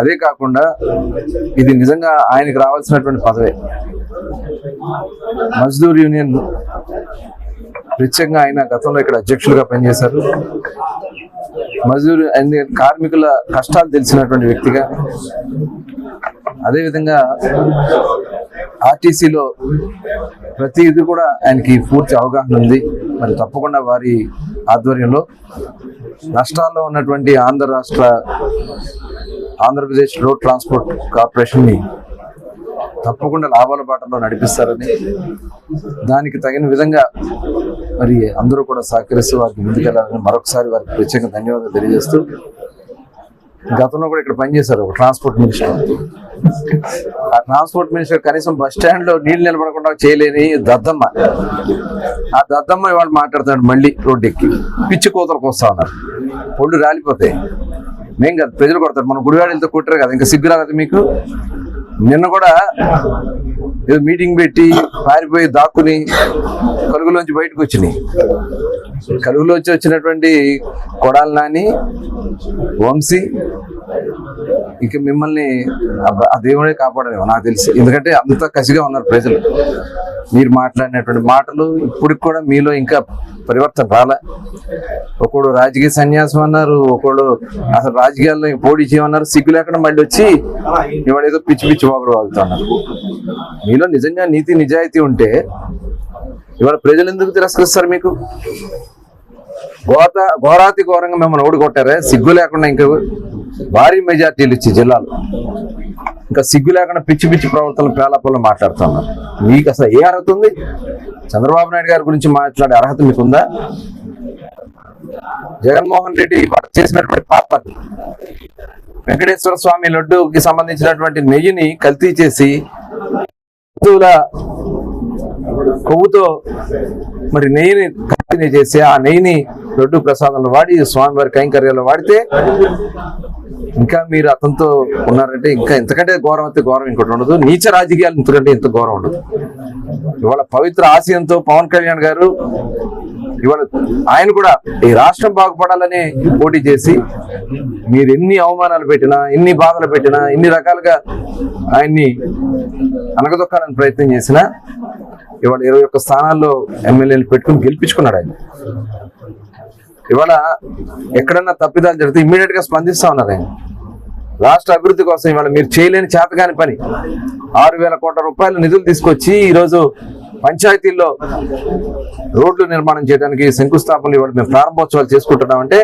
అదే కాకుండా ఇది నిజంగా ఆయనకి రావాల్సినటువంటి పదవే. మజ్దూర్ యూనియన్ ప్రత్యేకంగా ఆయన గతంలో ఇక్కడ అధ్యక్షులుగా పనిచేశారు. మజ్దూర్ అన్ని కార్మికుల కష్టాలు తెలిసినటువంటి వ్యక్తిగా అదేవిధంగా ఆర్టీసీలో ప్రతి ఇది కూడా ఆయనకి పూర్తి అవగాహన ఉంది. మరి తప్పకుండా వారి ఆధ్వర్యంలో నష్టాల్లో ఉన్నటువంటి ఆంధ్ర రాష్ట్ర ఆంధ్రప్రదేశ్ రోడ్ ట్రాన్స్పోర్ట్ కార్పొరేషన్ని తప్పకుండా లాభాల బాటలో నడిపిస్తారని దానికి తగిన విధంగా మరి అందరూ కూడా సహకరిస్తూ వారికి ముందుకెళ్ళాలని మరొకసారి వారికి ప్రత్యేక ధన్యవాదాలు తెలియజేస్తూ గతంలో కూడా ఇక్కడ పనిచేశారు ఒక ట్రాన్స్పోర్ట్ మినిస్టర్. ఆ ట్రాన్స్పోర్ట్ మినిస్టర్ కనీసం బస్ స్టాండ్లో నీళ్ళు నిలబడకుండా చేయలేని దద్దమ్మ. ఆ దద్దమ్మ ఇవాళ మాట్లాడుతున్నాడు మళ్ళీ రోడ్డు ఎక్కి. పిచ్చి కోతలకు వస్తా ఉన్నారు. ఒళ్ళు రాలిపోతాయి. మేం కాదు ప్రజలు కొడతారు. మన గుడివాడలతో కొట్టారు కదా ఇంకా సిగ్గు రాలేదు మీకు? నిన్న కూడా ఏదో మీటింగ్ పెట్టి పారిపోయి దాక్కుని కలుగులోంచి బయటకు వచ్చినాయి. కలుగులోంచి వచ్చినటువంటి కొడాలి నాని వంశీ ఇంకా మిమ్మల్ని ఆ- దేవుడే కాపాడలేము నాకు తెలిసి. ఎందుకంటే అంత కసిగా ఉన్నారు ప్రజలు. మీరు మాట్లాడినటువంటి మాటలు ఇప్పటికి కూడా మీలో ఇంకా పరివర్తన రాలే. ఒకడు రాజకీయ సన్యాసం అన్నారు ఒకడు అసలు రాజకీయాల్లో పోటీ చేయమన్నారు సిగ్గు లేకుండా మళ్ళీ వచ్చి ఇవాడు ఏదో పిచ్చి పిచ్చి మొగడు వాగుతున్నారు. మీలో నిజంగా నీతి నిజాయితీ ఉంటే ఇవాళ ప్రజలు ఎందుకు తిరస్కరిస్తారు మీకు? ఘోత ఘోరాతి ఘోరంగా మిమ్మల్ని ఓడికొట్టారే సిగ్గు లేకుండా ఇంకా భారీ మెజార్టీలు ఇచ్చి జిల్లాలో. ఇంకా సిగ్గు లేకుండా పిచ్చి పిచ్చి ప్రవర్తనలు పేలాపల్లో మాట్లాడుతున్నారు మీకు అసలు ఏ అర్హత ఉంది? చంద్రబాబు నాయుడు గారి గురించి మాట్లాడే అర్హత మీకుందా జగన్మోహన్ రెడ్డి చేసినటువంటి పాప. వెంకటేశ్వర స్వామి లడ్డూకి సంబంధించినటువంటి నెయ్యిని కల్తీ చేసి హిందువుల కొవ్వుతో మరి నెయ్యిని కల్తీ చేసి ఆ నెయ్యిని లడ్డు ప్రసాదంలో వాడి స్వామివారి కైంకర్యాలు వాడితే ఇంకా మీరు అతనితో ఉన్నారంటే ఇంకా ఎంతకంటే ఘోరం అయితే ఘోరం ఇంకోటి ఉండదు. నీచ రాజకీయాలు ఇంతకంటే ఇంత ఘోరం ఉండదు. ఇవాళ పవిత్ర ఆశయంతో పవన్ కళ్యాణ్ గారు ఇవాళ ఆయన కూడా ఈ రాష్ట్రం బాగుపడాలని పోటీ చేసి మీరు ఎన్ని అవమానాలు పెట్టినా ఎన్ని బాధలు పెట్టినా ఎన్ని రకాలుగా ఆయన్ని అనగదొక్కాలని ప్రయత్నం చేసినా ఇవాళ ఇరవై ఒక్క స్థానాల్లో ఎమ్మెల్యేలు పెట్టుకుని గెలిపించుకున్నాడు ఆయన. ఇవాళ ఎక్కడన్నా తప్పిదాలు జరిగితే ఇమ్మీడియట్గా స్పందిస్తా ఉన్నారు రాష్ట్ర అభివృద్ధి కోసం ఇవాళ మీరు చేయలేని చేతగాని పని. ఆరు వేల కోట్ల రూపాయల నిధులు తీసుకొచ్చి ఈరోజు పంచాయతీల్లో రోడ్లు నిర్మాణం చేయడానికి శంకుస్థాపనలు ఇవాళ మేము ప్రారంభోత్సవాలు చేసుకుంటున్నామంటే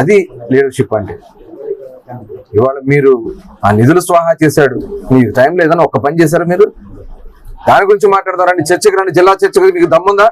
అది లీడర్షిప్ అంటే. ఇవాళ మీరు ఆ నిధులు స్వాహా చేశాడు. మీకు టైం లేదని ఒక్క పని చేశారు మీరు? దాని గురించి మాట్లాడతారండి చర్చకు రండి. జిల్లా చర్చకు మీకు దమ్ముందా?